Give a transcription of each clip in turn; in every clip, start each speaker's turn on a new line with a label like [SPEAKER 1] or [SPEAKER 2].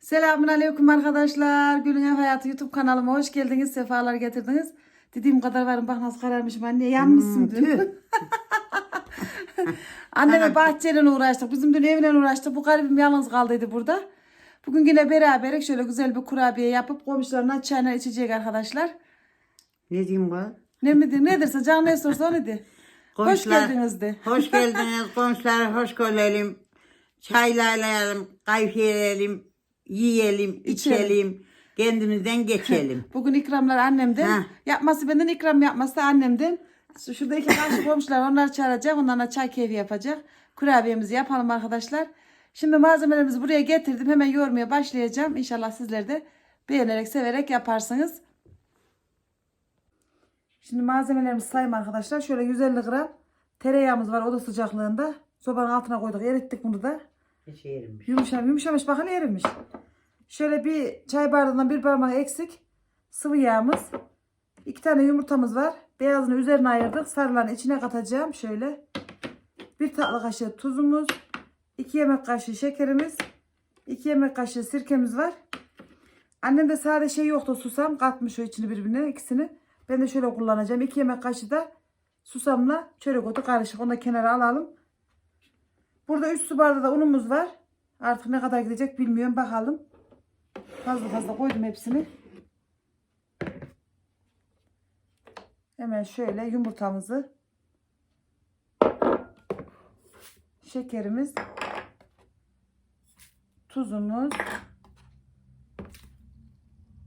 [SPEAKER 1] Selamun Aleyküm arkadaşlar. Gülün Ev Hayatı YouTube kanalıma hoş geldiniz. Sefalar getirdiniz. Dediğim kadar varım. Bak nasıl kararmışım anne. Yanmışsın
[SPEAKER 2] Hmm,
[SPEAKER 1] dün. Anneme bahçeyle uğraştık. Bizim dün evle uğraştık. Bu garibim yalnız kaldıydı burada. Bugün yine beraber şöyle güzel bir kurabiye yapıp komşularına çayına içecek arkadaşlar.
[SPEAKER 2] Ne diyeyim bu?
[SPEAKER 1] Ne midir nedirse canı ne sorsa onu de. Hoş geldiniz de.
[SPEAKER 2] Hoş geldiniz komşular hoş görelim. Çaylayalım, kayfiyelim, yiyelim, içelim. Kendimizden geçelim.
[SPEAKER 1] Bugün ikramlar annemden.
[SPEAKER 2] Ha.
[SPEAKER 1] Yapması benden ikram yapması annemden. Şu- Şurada iki karşı komşular onlar çağıracak. Onlarla çay keyfi yapacak. Kurabiyemizi yapalım arkadaşlar. Şimdi malzemelerimizi buraya getirdim. Hemen yoğurmaya başlayacağım. İnşallah sizler de beğenerek severek yaparsınız. Şimdi malzemelerimizi sayayım arkadaşlar. Şöyle 150 gram tereyağımız var oda sıcaklığında. Sobanın altına koyduk. Erittik bunu da.
[SPEAKER 2] Hiç yerim.
[SPEAKER 1] Yumuşam, yumuşamış bakın erimiş. Şöyle bir çay bardağından bir parmak eksik sıvı yağımız. iki tane yumurtamız var. Beyazını üzerine ayırdık. Sarılarını içine katacağım. Şöyle. Bir tatlı kaşığı tuzumuz. iki yemek kaşığı şekerimiz. iki yemek kaşığı sirkemiz var. Annem de sade şey yoktu susam. Katmış o içini birbirine ikisini. Ben de şöyle kullanacağım. iki yemek kaşığı da susamla çörek otu karışık. Onu da kenara alalım. Burada 3 su bardağı da unumuz var. Artık ne kadar gidecek bilmiyorum. Bakalım. Fazla fazla koydum hepsini. Hemen şöyle yumurtamızı şekerimiz tuzumuz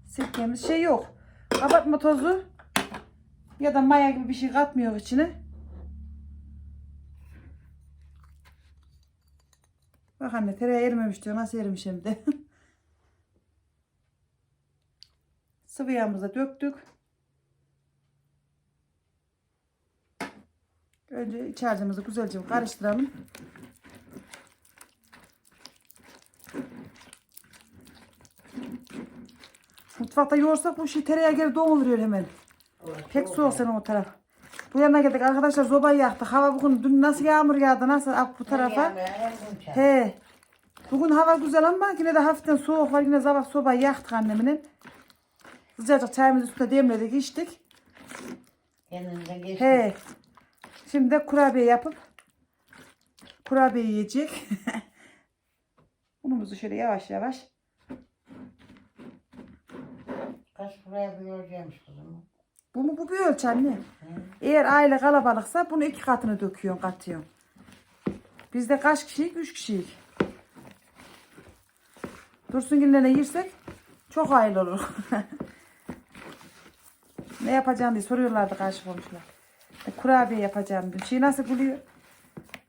[SPEAKER 1] sirkemiz şey yok. Kabartma tozu ya da maya gibi bir şey katmıyor içine. Bak anne tereyağı erimemiş diyor. Nasıl erimiş hem de. Sıvı yağımızı döktük. Önce iç harcımızı güzelce karıştıralım. Mutfakta yoğursak bu şey tereyağı geri donuluyor hemen. Pek soğuk senin o taraf. Bu yana geldik arkadaşlar zobayı yaktık. Hava bugün dün nasıl yağmur yağdı nasıl bu tarafa. He. Bugün hava güzel ama yine de hafiften soğuk var. Yine sabah sobayı yaktık anneminin. Sıcacık çayımızı üstüne demledik içtik.
[SPEAKER 2] Kendimizden geçtik.
[SPEAKER 1] He. Şimdi de kurabiye yapıp kurabiye yiyecek. Unumuzu şöyle yavaş yavaş.
[SPEAKER 2] Kaç buraya bir yolcuymuş kızım.
[SPEAKER 1] Bu mu bu bir ölçü anne? Eğer aile kalabalıksa bunu iki katını döküyorsun katıyorsun. Bizde kaç kişilik? Üç kişilik. Dursun yersek çok aile olur. ne yapacağım diye soruyorlardı karşı komşular. E, kurabiye yapacağım diyor. Şey nasıl gülüyor?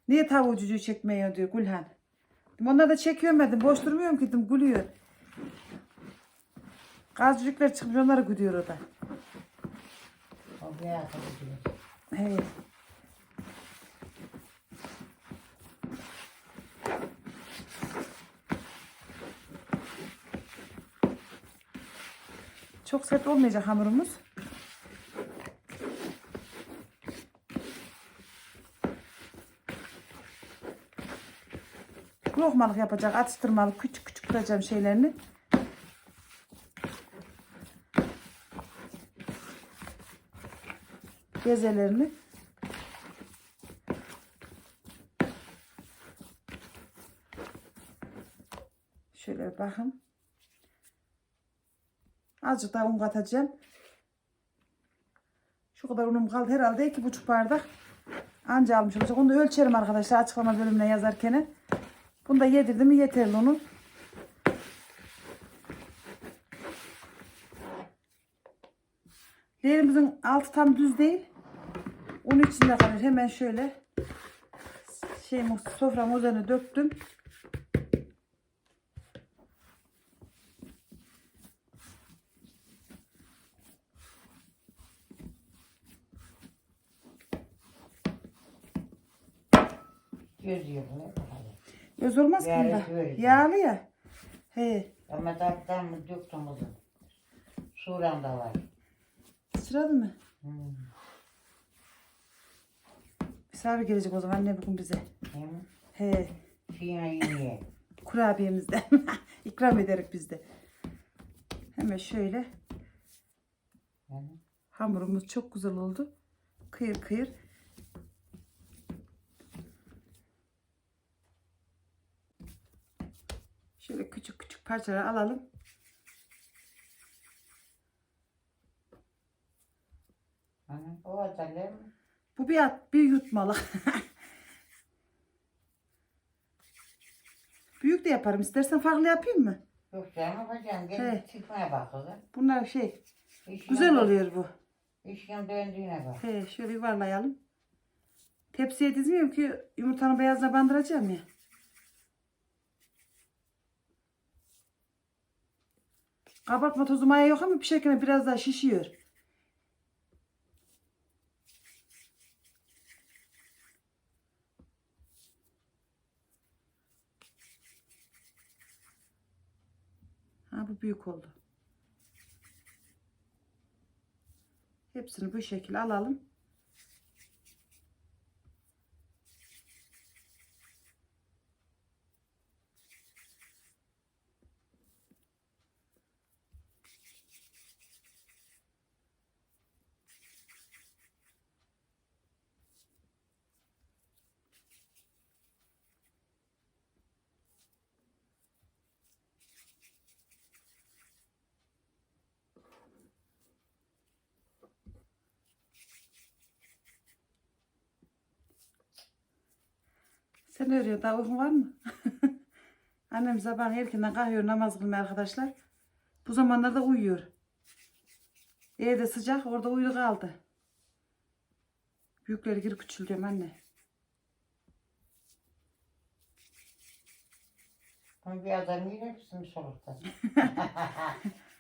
[SPEAKER 1] Niye tavuğu cücüğü çekmiyor diyor Gülhan. Onlar da çekiyorum dedim. Boş durmuyorum ki dedim gülüyor. Gaz cücükler çıkmış onları gülüyor o da.
[SPEAKER 2] O arkadaşım.
[SPEAKER 1] Evet. Çok sert olmayacak hamurumuz. Lokmalık yapacak, atıştırmalık, küçük küçük kıracağım şeylerini. Gezelerini. Şöyle bakın. Azıcık daha un katacağım. Şu kadar unum kaldı herhalde iki buçuk bardak. Anca almış olacak. Onu da ölçerim arkadaşlar açıklama bölümüne yazarken. Bunu da yedirdim mi yeterli onun. Leğenimizin altı tam düz değil. Un içinde kalır. Hemen şöyle şey soframın üzerine döktüm.
[SPEAKER 2] Göz yok.
[SPEAKER 1] Göz olmaz
[SPEAKER 2] Yağlı
[SPEAKER 1] bunda.
[SPEAKER 2] böyle.
[SPEAKER 1] Yağlı ya. He.
[SPEAKER 2] Ama tatlıdan mı döktüm kızım. Suran da var.
[SPEAKER 1] Sıradı mı?
[SPEAKER 2] Hmm.
[SPEAKER 1] Misafir gelecek o zaman anne bugün bize. He.
[SPEAKER 2] Şeyine yine.
[SPEAKER 1] kurabiyemizden ikram ederek biz de. Hemen şöyle hamurumuz çok güzel oldu. Kıyır kıyır. Şöyle küçük küçük parçalar alalım.
[SPEAKER 2] o adalar
[SPEAKER 1] Bu bir at, bir yutmalı. Büyük de yaparım. İstersen farklı yapayım mı?
[SPEAKER 2] yok canım
[SPEAKER 1] He.
[SPEAKER 2] gel çıkmaya bak kızım.
[SPEAKER 1] Bunlar şey,
[SPEAKER 2] İşin
[SPEAKER 1] güzel oluyor bu.
[SPEAKER 2] İşin döndüğüne bak.
[SPEAKER 1] He, şöyle yuvarlayalım. Tepsiye dizmiyorum ki yumurtanın beyazına bandıracağım ya. Kabartma tozu maya yok ama pişerken biraz daha şişiyor. Ha bu büyük oldu. Hepsini bu şekilde alalım. Sen ne örüyorsun? Daha uykun var mı? Annem sabah erkenden kalkıyor namaz kılmaya arkadaşlar. Bu zamanlarda uyuyor. Evde sıcak orada uyudu kaldı. Büyükleri girip küçülüyorum anne.
[SPEAKER 2] Bunu bir adam yiyeceksin solukta.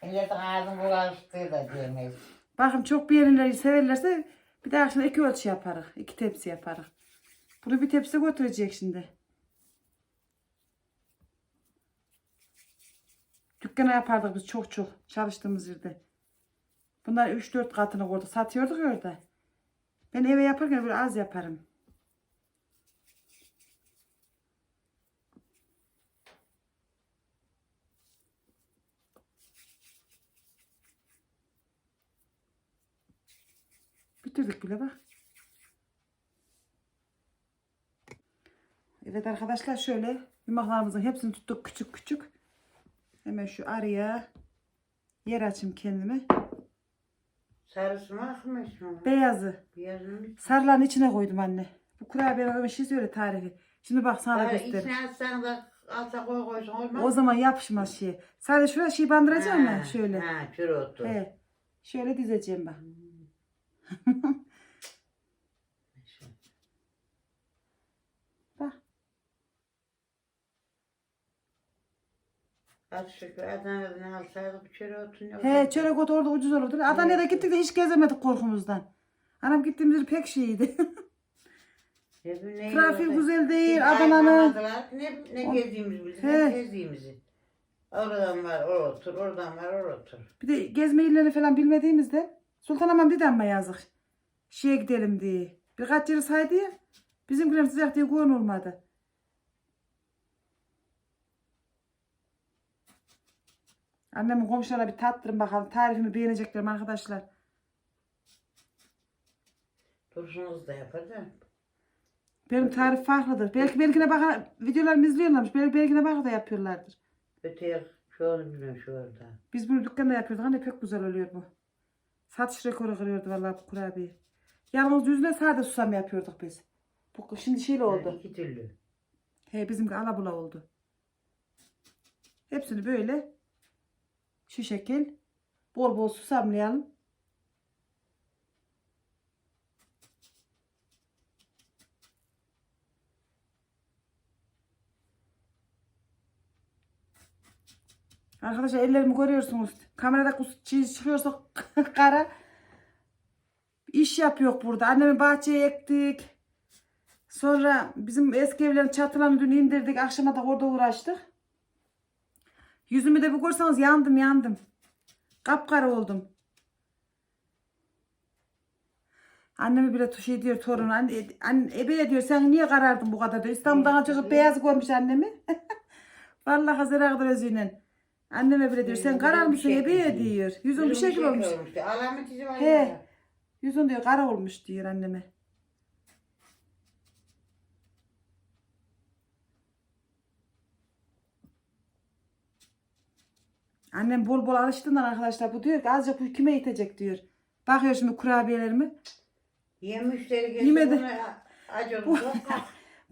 [SPEAKER 2] Milletin ağzını bulaştığı da diyemez.
[SPEAKER 1] Bakın çok bir yerleri severlerse bir daha akşam iki ölçü yaparız. iki tepsi yaparız. Bunu bir tepsi götürecek şimdi. Dükkana yapardık biz çok çok çalıştığımız yerde. Bunlar 3-4 katını koyduk. Satıyorduk orada. Ben eve yaparken böyle az yaparım. Bitirdik bile bak. Evet arkadaşlar şöyle yumaklarımızın hepsini tuttuk küçük küçük. Hemen şu araya yer açayım kendime.
[SPEAKER 2] Sarısı mı akmış mı?
[SPEAKER 1] Beyazı
[SPEAKER 2] Beyazını.
[SPEAKER 1] sarıların içine koydum anne. Bu kurabiye bir şey söyle tarifi. Şimdi bak sana da göstereyim.
[SPEAKER 2] içine atsan da alta koy koysun olmaz.
[SPEAKER 1] O zaman yapışmaz şey. Sadece şuraya şey bandıracağım
[SPEAKER 2] Ha,
[SPEAKER 1] ya şöyle.
[SPEAKER 2] Ha, şöyle otur.
[SPEAKER 1] He. Şöyle dizeceğim bak. Bak.
[SPEAKER 2] Adana'dan alsaydık şöyle otun yok.
[SPEAKER 1] He çörek otu orada ucuz olurdu. Adana'ya gittik de hiç gezemedik korkumuzdan. Anam gittiğimiz pek şeydi. Trafik güzel değil. Adana'nın.
[SPEAKER 2] Ne, ne
[SPEAKER 1] O-
[SPEAKER 2] gezdiğimizi bildik,
[SPEAKER 1] He.
[SPEAKER 2] ne gezdiğimizi. Oradan var, o otur, oradan var, o otur.
[SPEAKER 1] Bir de gezme illerini falan bilmediğimizde Sultanamam dedi ama yazık. Şeye gidelim diye. Birkaç yeri saydı ya. Bizimkilerin sıcak diye koyun olmadı. Annemin komşulara bir tattırın bakalım. Tarifimi beğenecekler mi arkadaşlar?
[SPEAKER 2] Turşunuz da da.
[SPEAKER 1] Benim tarif farklıdır. Belki benimkine bakar, videolarımı izliyorlarmış. Belki benimkine bakar da yapıyorlardır.
[SPEAKER 2] Öteye şunu bilmiyorum şu orada.
[SPEAKER 1] Biz bunu dükkanda yapıyorduk. Hani pek güzel oluyor bu. Satış rekoru kırıyordu vallahi bu kurabiye. Yalnız yüzüne sade susam yapıyorduk biz. Bu şimdi şeyle oldu.
[SPEAKER 2] Yani iki türlü.
[SPEAKER 1] He bizimki alabula oldu. Hepsini böyle şu şekil bol bol susamlayalım. Arkadaşlar ellerimi görüyorsunuz. Kamerada çiz çıkıyorsa kara. İş yapıyor burada. Annemin bahçeye ektik. Sonra bizim eski evlerin çatılarını dün indirdik. Akşama da orada uğraştık. Yüzümü de bir görseniz yandım yandım. Kapkara oldum. Anneme bile şey diyor torun. Anne, anne ebe diyor sen niye karardın bu kadar diyor. İstanbul'dan çıkıp beyaz görmüş annemi. Vallahi Hazire kadar özüyle. Anneme bile diyor sen karar mısın ebe diyor. Yüzün bir şekil olmuş.
[SPEAKER 2] Alamet
[SPEAKER 1] He. Yüzün diyor kara olmuş diyor anneme. Annem bol bol alıştığından arkadaşlar bu diyor ki azıcık bu kime yetecek diyor. Bakıyor şimdi kurabiyelerimi.
[SPEAKER 2] Yem müşteri geldi.
[SPEAKER 1] Yemedi.
[SPEAKER 2] Acı.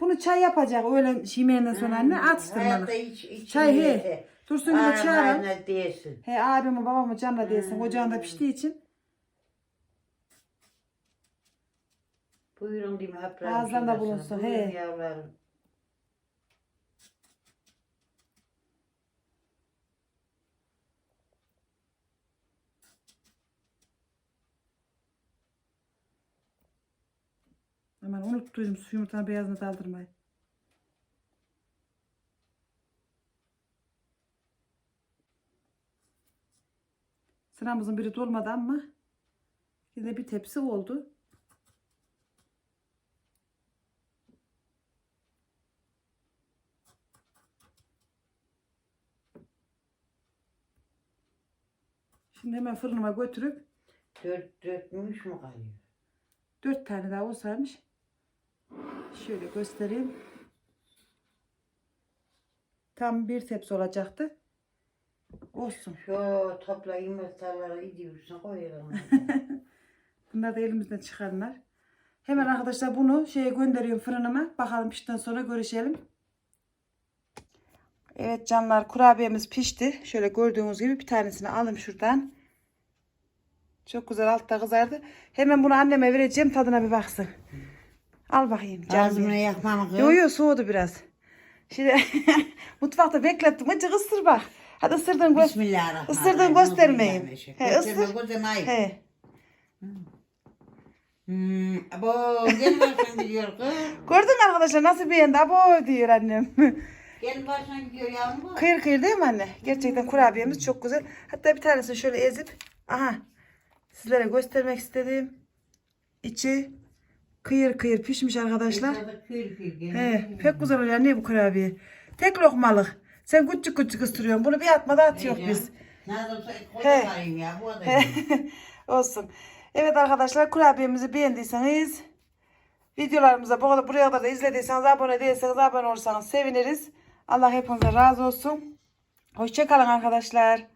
[SPEAKER 1] Bunu çay yapacak öğlen yemeğinden sonra anne
[SPEAKER 2] Hayatta
[SPEAKER 1] atıştırmalı.
[SPEAKER 2] iç, iç,
[SPEAKER 1] Çay, he. Dursun
[SPEAKER 2] Aa,
[SPEAKER 1] çağırın.
[SPEAKER 2] ne diyesin.
[SPEAKER 1] He abimi babamı canla diyesin.
[SPEAKER 2] Hmm.
[SPEAKER 1] Ocağında piştiği için.
[SPEAKER 2] Buyurun diyeyim haplarım.
[SPEAKER 1] Ağızlarında bulunsun, he.
[SPEAKER 2] yavrularım.
[SPEAKER 1] Aman unuttuydum su yumurtanın beyazını daldırmayı. Sıramızın biri dolmadı ama yine bir tepsi oldu. Şimdi hemen fırınıma götürüp
[SPEAKER 2] Dört, dörtmüş mü kalıyor?
[SPEAKER 1] Dört tane daha olsaymış. Şöyle göstereyim. Tam bir tepsi olacaktı. Olsun.
[SPEAKER 2] Şu topla yumurtaları gidiyorsun koyalım.
[SPEAKER 1] Bunlar da elimizden çıkanlar. Hemen arkadaşlar bunu şeye gönderiyorum fırınıma. Bakalım piştikten sonra görüşelim. Evet canlar kurabiyemiz pişti. Şöyle gördüğünüz gibi bir tanesini aldım şuradan. Çok güzel altta kızardı. Hemen bunu anneme vereceğim tadına bir baksın. Al bakayım. canım
[SPEAKER 2] Ağzımı
[SPEAKER 1] benim.
[SPEAKER 2] yakmam kız.
[SPEAKER 1] Yo yo soğudu biraz. Şimdi mutfakta beklettim. Acık ısır bak. Hadi ısırdın göz.
[SPEAKER 2] Bismillahirrahmanirrahim.
[SPEAKER 1] Isırdın göstermeyin. He, ısır. He.
[SPEAKER 2] Hmm, abo gel baştan gidiyor kız.
[SPEAKER 1] Gördün mü arkadaşlar nasıl beğendi? Abo diyor annem.
[SPEAKER 2] Gel baştan gidiyor yavrum.
[SPEAKER 1] kıyır kıyır değil mi anne? Gerçekten kurabiyemiz çok güzel. Hatta bir tanesini şöyle ezip aha sizlere göstermek istedim. İçi kıyır kıyır pişmiş arkadaşlar.
[SPEAKER 2] Kıyır kıyır.
[SPEAKER 1] He, pek güzel oluyor anne bu kurabiye. Tek lokmalık. Sen küçük küçük ıstırıyorsun. Bunu bir atmada atıyor biz.
[SPEAKER 2] Nasıl olsa koyayım ya bu.
[SPEAKER 1] Olsun. Evet arkadaşlar kurabiyemizi beğendiyseniz videolarımıza bu kadar buraya kadar da izlediyseniz abone değilseniz abone olursanız seviniriz. Allah hepinize razı olsun. Hoşçakalın arkadaşlar.